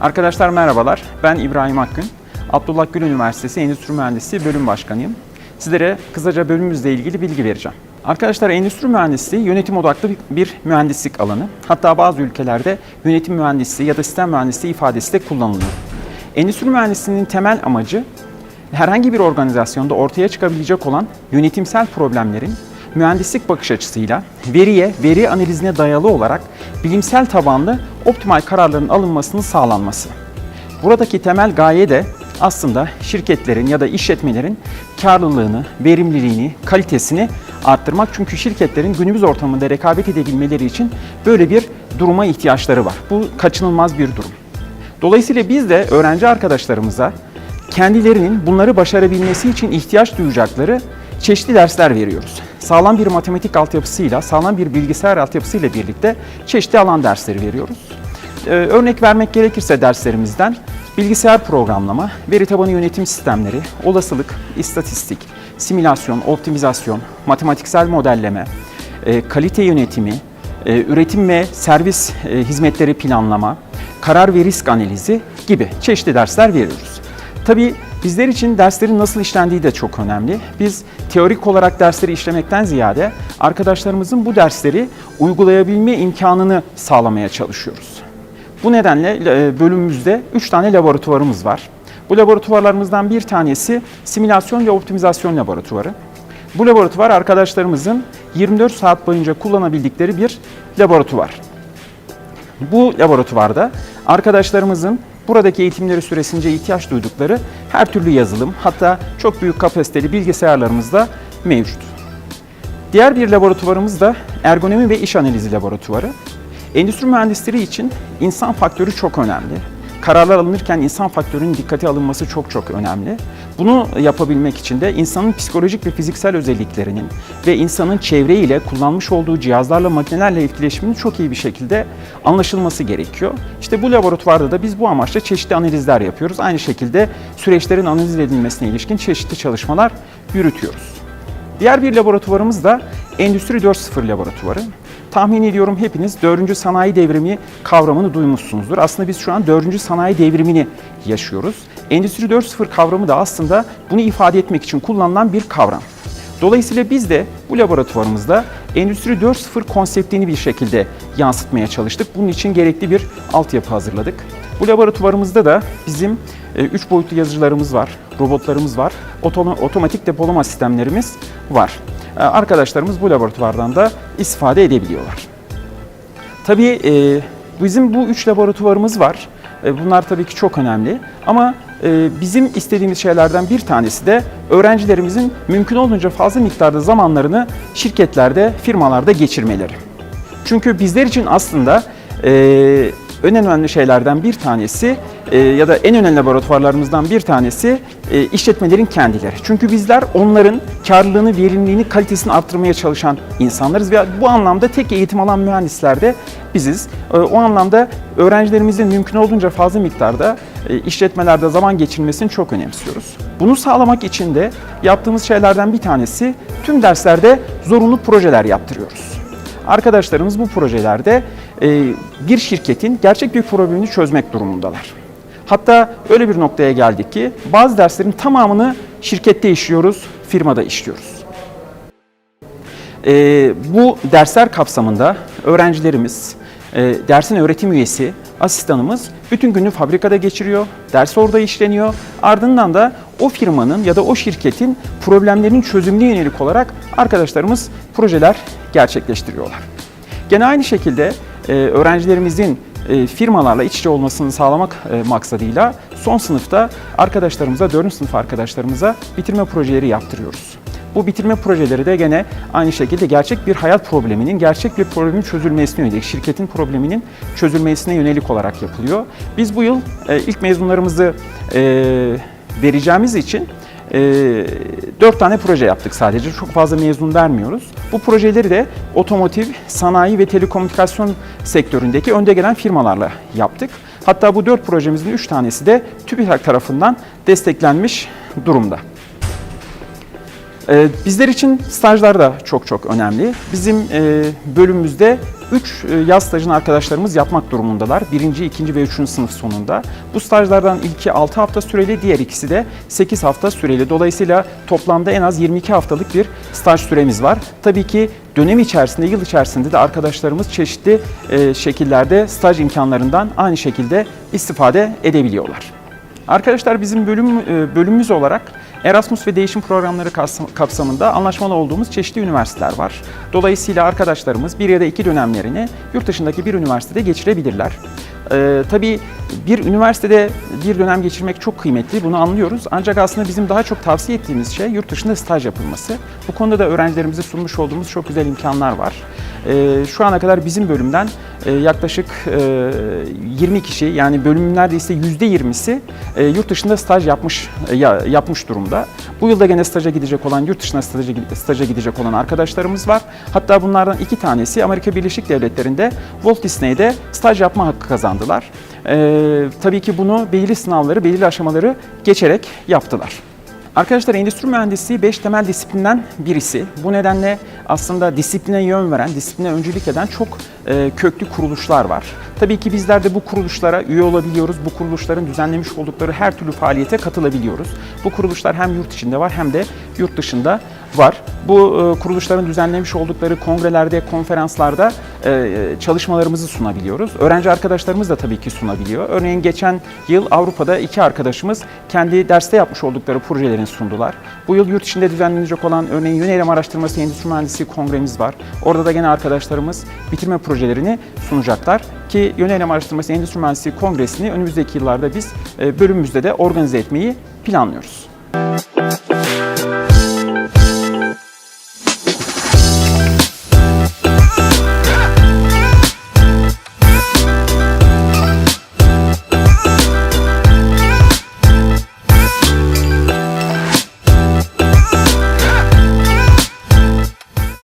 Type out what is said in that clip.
Arkadaşlar merhabalar. Ben İbrahim Akgün. Abdullah Gül Üniversitesi Endüstri Mühendisliği Bölüm Başkanıyım. Sizlere kısaca bölümümüzle ilgili bilgi vereceğim. Arkadaşlar endüstri mühendisliği yönetim odaklı bir- mühendislik alanı. Hatta bazı ülkelerde yönetim mühendisliği ya da sistem mühendisliği ifadesi de kullanılıyor. Endüstri mühendisliğinin temel amacı herhangi bir organizasyonda ortaya çıkabilecek olan yönetimsel problemlerin mühendislik bakış açısıyla veriye, veri analizine dayalı olarak bilimsel tabanlı optimal kararların alınmasının sağlanması. Buradaki temel gaye de aslında şirketlerin ya da işletmelerin karlılığını, verimliliğini, kalitesini arttırmak. Çünkü şirketlerin günümüz ortamında rekabet edebilmeleri için böyle bir duruma ihtiyaçları var. Bu kaçınılmaz bir durum. Dolayısıyla biz de öğrenci arkadaşlarımıza kendilerinin bunları başarabilmesi için ihtiyaç duyacakları çeşitli dersler veriyoruz. Sağlam bir matematik altyapısıyla, sağlam bir bilgisayar altyapısıyla birlikte çeşitli alan dersleri veriyoruz. Ee, örnek vermek gerekirse derslerimizden bilgisayar programlama, veri tabanı yönetim sistemleri, olasılık, istatistik, simülasyon, optimizasyon, matematiksel modelleme, e, kalite yönetimi, e, üretim ve servis e, hizmetleri planlama, karar ve risk analizi gibi çeşitli dersler veriyoruz. Tabii bizler için derslerin nasıl işlendiği de çok önemli. Biz teorik olarak dersleri işlemekten ziyade arkadaşlarımızın bu dersleri uygulayabilme imkanını sağlamaya çalışıyoruz. Bu nedenle e, bölümümüzde 3 tane laboratuvarımız var. Bu laboratuvarlarımızdan bir tanesi simülasyon ve optimizasyon laboratuvarı. Bu laboratuvar arkadaşlarımızın 24 saat boyunca kullanabildikleri bir laboratuvar. Bu laboratuvarda arkadaşlarımızın buradaki eğitimleri süresince ihtiyaç duydukları her türlü yazılım hatta çok büyük kapasiteli bilgisayarlarımız da mevcut. Diğer bir laboratuvarımız da ergonomi ve iş analizi laboratuvarı. Endüstri mühendisleri için insan faktörü çok önemli. Kararlar alınırken insan faktörünün dikkate alınması çok çok önemli. Bunu yapabilmek için de insanın psikolojik ve fiziksel özelliklerinin ve insanın çevreyle kullanmış olduğu cihazlarla, makinelerle etkileşiminin çok iyi bir şekilde anlaşılması gerekiyor. İşte bu laboratuvarda da biz bu amaçla çeşitli analizler yapıyoruz. Aynı şekilde süreçlerin analiz edilmesine ilişkin çeşitli çalışmalar yürütüyoruz. Diğer bir laboratuvarımız da Endüstri 4.0 laboratuvarı. Tahmin ediyorum hepiniz 4. sanayi devrimi kavramını duymuşsunuzdur. Aslında biz şu an 4. sanayi devrimini yaşıyoruz. Endüstri 4.0 kavramı da aslında bunu ifade etmek için kullanılan bir kavram. Dolayısıyla biz de bu laboratuvarımızda Endüstri 4.0 konseptini bir şekilde yansıtmaya çalıştık. Bunun için gerekli bir altyapı hazırladık. Bu laboratuvarımızda da bizim 3 boyutlu yazıcılarımız var, robotlarımız var, oto- otomatik depolama sistemlerimiz var. E, Arkadaşlarımız bu laboratuvardan da istifade edebiliyorlar. Tabii e, bizim bu üç laboratuvarımız var. E, bunlar tabii ki çok önemli. Ama e, bizim istediğimiz şeylerden bir tanesi de öğrencilerimizin mümkün olduğunca fazla miktarda zamanlarını şirketlerde, firmalarda geçirmeleri. Çünkü bizler için aslında en önemli şeylerden bir tanesi e, ya da en önemli laboratuvarlarımızdan bir tanesi e, işletmelerin kendileri. Çünkü bizler onların karlılığını, verimliliğini, kalitesini arttırmaya çalışan insanlarız ve bu anlamda tek eğitim alan mühendisler de biziz. E, o anlamda öğrencilerimizin mümkün olduğunca fazla miktarda işletmelerde zaman geçirmesini çok önemsiyoruz. Bunu sağlamak için de yaptığımız şeylerden bir tanesi tüm derslerde zorunlu projeler yaptırıyoruz. Arkadaşlarımız bu projelerde bir şirketin gerçek bir problemini çözmek durumundalar. Hatta öyle bir noktaya geldik ki bazı derslerin tamamını şirkette işliyoruz, firmada işliyoruz. E, bu dersler kapsamında öğrencilerimiz, e, dersin öğretim üyesi, asistanımız bütün günü fabrikada geçiriyor, ders orada işleniyor. Ardından da o firmanın ya da o şirketin problemlerinin çözümüne yönelik olarak arkadaşlarımız projeler gerçekleştiriyorlar. Gene aynı şekilde e, öğrencilerimizin firmalarla iç içe olmasını sağlamak e, maksadıyla son sınıfta arkadaşlarımıza, 4. sınıf arkadaşlarımıza bitirme projeleri yaptırıyoruz. Bu bitirme projeleri de gene aynı şekilde gerçek bir hayat probleminin, gerçek bir problemin çözülmesine yönelik, şirketin probleminin çözülmesine yönelik olarak yapılıyor. Biz bu yıl e, ilk mezunlarımızı e, vereceğimiz için e, 4 tane proje yaptık sadece. Çok fazla mezun vermiyoruz. Bu projeleri de otomotiv, sanayi ve telekomünikasyon sektöründeki önde gelen firmalarla yaptık. Hatta bu 4 projemizin 3 tanesi de TÜBİTAK tarafından desteklenmiş durumda. Ee, Bizler için stajlar da çok çok önemli. Bizim e, bölümümüzde 3 yaz stajını arkadaşlarımız yapmak durumundalar. Birinci, ikinci ve üçüncü sınıf sonunda. Bu stajlardan ilki 6 hafta süreli, diğer ikisi de 8 hafta süreli. Dolayısıyla toplamda en az 22 haftalık bir staj süremiz var. Tabii ki dönem içerisinde, yıl içerisinde de arkadaşlarımız çeşitli e, şekillerde staj imkanlarından aynı şekilde istifade edebiliyorlar. Arkadaşlar bizim bölüm e, bölümümüz olarak Erasmus ve değişim programları kapsam- kapsamında anlaşmalı olduğumuz çeşitli üniversiteler var. Dolayısıyla arkadaşlarımız bir ya da iki dönemlerini yurt dışındaki bir üniversitede geçirebilirler. Ee, tabii bir üniversitede bir dönem geçirmek çok kıymetli, bunu anlıyoruz. Ancak aslında bizim daha çok tavsiye ettiğimiz şey yurt dışında staj yapılması. Bu konuda da öğrencilerimize sunmuş olduğumuz çok güzel imkanlar var. Ee, şu ana kadar bizim bölümden e, yaklaşık e, 20 kişi yani bölümün neredeyse %20'si e, yurt dışında staj yapmış e, ya- yapmış durumda. Bu yılda gene staja gidecek olan, yurt dışına staja, staja gidecek olan arkadaşlarımız var. Hatta bunlardan iki tanesi Amerika Birleşik Devletleri'nde Walt Disney'de staj yapma hakkı kazandılar. E, tabii ki bunu belirli sınavları, belirli aşamaları geçerek yaptılar. Arkadaşlar endüstri mühendisliği 5 temel disiplinden birisi. Bu nedenle aslında disipline yön veren, disipline öncülük eden çok e, köklü kuruluşlar var. Tabii ki bizler de bu kuruluşlara üye olabiliyoruz. Bu kuruluşların düzenlemiş oldukları her türlü faaliyete katılabiliyoruz. Bu kuruluşlar hem yurt içinde var hem de yurt dışında var. Bu e, kuruluşların düzenlemiş oldukları kongrelerde, konferanslarda e, çalışmalarımızı sunabiliyoruz. Öğrenci arkadaşlarımız da tabii ki sunabiliyor. Örneğin geçen yıl Avrupa'da iki arkadaşımız kendi derste yapmış oldukları projelerini sundular. Bu yıl yurt içinde düzenlenecek olan örneğin Yönelim Araştırması Endüstri Mühendisliği Kongremiz var. Orada da gene arkadaşlarımız bitirme projelerini sunacaklar ki Yönelim Araştırması Endüstri Mühendisliği Kongresi'ni önümüzdeki yıllarda biz e, bölümümüzde de organize etmeyi planlıyoruz.